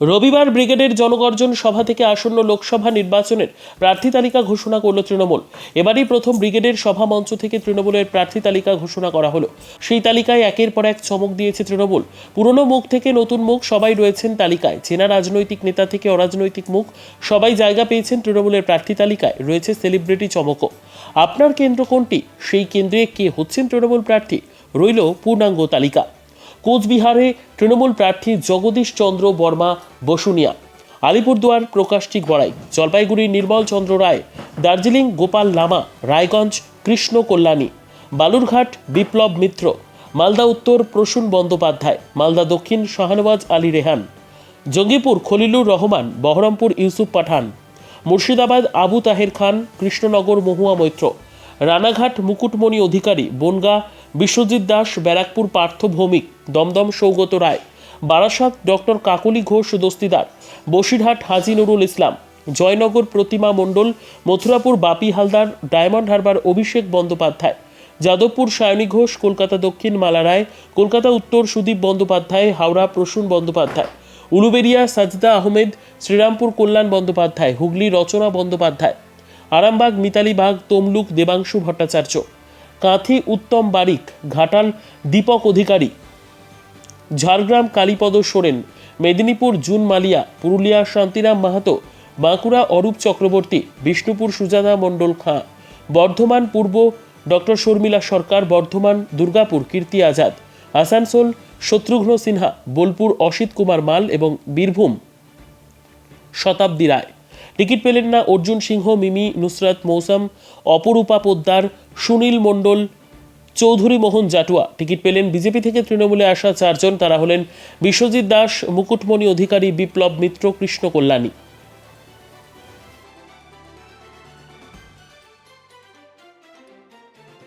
রবিবার ব্রিগেডের জনগর্জন সভা থেকে আসন্ন লোকসভা নির্বাচনের প্রার্থী তালিকা ঘোষণা করল তৃণমূল। এবারই প্রথম ব্রিগেডের সভা মঞ্চ থেকে তৃণমূলের প্রার্থী তালিকা ঘোষণা করা হলো। সেই তালিকায় একের পর এক চমক দিয়েছে তৃণমূল। পুরনো মুখ থেকে নতুন মুখ সবাই রয়েছেন তালিকায়। চেনা রাজনৈতিক নেতা থেকে অরাজনৈতিক মুখ সবাই জায়গা পেয়েছেন তৃণমূলের প্রার্থী তালিকায়। রয়েছে সেলিব্রিটি চমকও। আপনার কেন্দ্র কোনটি? সেই কেন্দ্রে কে হচ্ছেন তৃণমূল প্রার্থী? রইল পূর্ণাঙ্গ তালিকা। কোচবিহারে তৃণমূল প্রার্থী জগদীশ চন্দ্র বর্মা বসুনিয়া। আলিপুরদুয়ার প্রকাশটি গড়াই। জলপাইগুড়ি নির্মল চন্দ্র রায়, দার্জিলিং গোপাল লামা, রায়গঞ্জ কৃষ্ণ কল্যাণী, বালুরঘাট বিপ্লব মিত্র, মালদা উত্তর Prasun Bandyopadhyay, Malda Dakshin Shahnawaz Ali Rehan, Jangipur Khalilur Rahman, Baharampur Yusuf Pathan, Murshidabad Abu Taher Khan, Krishnanagar Mahua Moitra, Ranaghat Mukutmani Adhikari, Bongaon Biswajit Das, Barrackpore Partha Bhowmick, Dum Dum Saugata Roy, Barasat doctor Kakoli Ghosh Dastidar, Basirhat Haji Nurul Islam, Joynagar Pratima Mondal, Mathurapur Bapi Haldar, Diamond Harbour Abhishek Bandyopadhyay, Jadavpur Saayoni Ghosh, Kolkata Dakshin Mala Roy, Kolkata উত্তর Sudip Bandyopadhyay, Howrah Prasun Bandyopadhyay, Uluberia Sajda Ahmed, Serampore Kalyan Bandyopadhyay, Hooghly Rachna Bandyopadhyay, Arambagh Mitali Bag, Tamluk Debangshu Bhattacharya. Kanthi Uttam Barik, Ghatal Dipak Adhikari. Jhargram Kalipada Soren, Medinipur June Malia, Purulia Shantiram Mahato, Bankura Arup Chakraborty, Bishnupur Sujata Mondal Khan, Bardhaman Purba doctor Sharmila Sarkar, Bardhaman Durgapur Kirti Azad, Asansol Shatrughan Sinha, Bolpur Asit Kumar Mal এবং বীরভূম শতাব্দী রায়। Ticket পেলেন না অর্জুন সিংহ, মিমি, Nusrat Mausam, Aparupa Poddar, Sunil Mondal, Chowdhury Mohan Jatua. Ticket পেলেন BJP থেকে তৃণমূলে আসা চারজন। তারা হলেন বিশ্বজিৎ দাস, মুকুটমণি অধিকারী, বিপ্লব মিত্র, কৃষ্ণ কল্যাণী।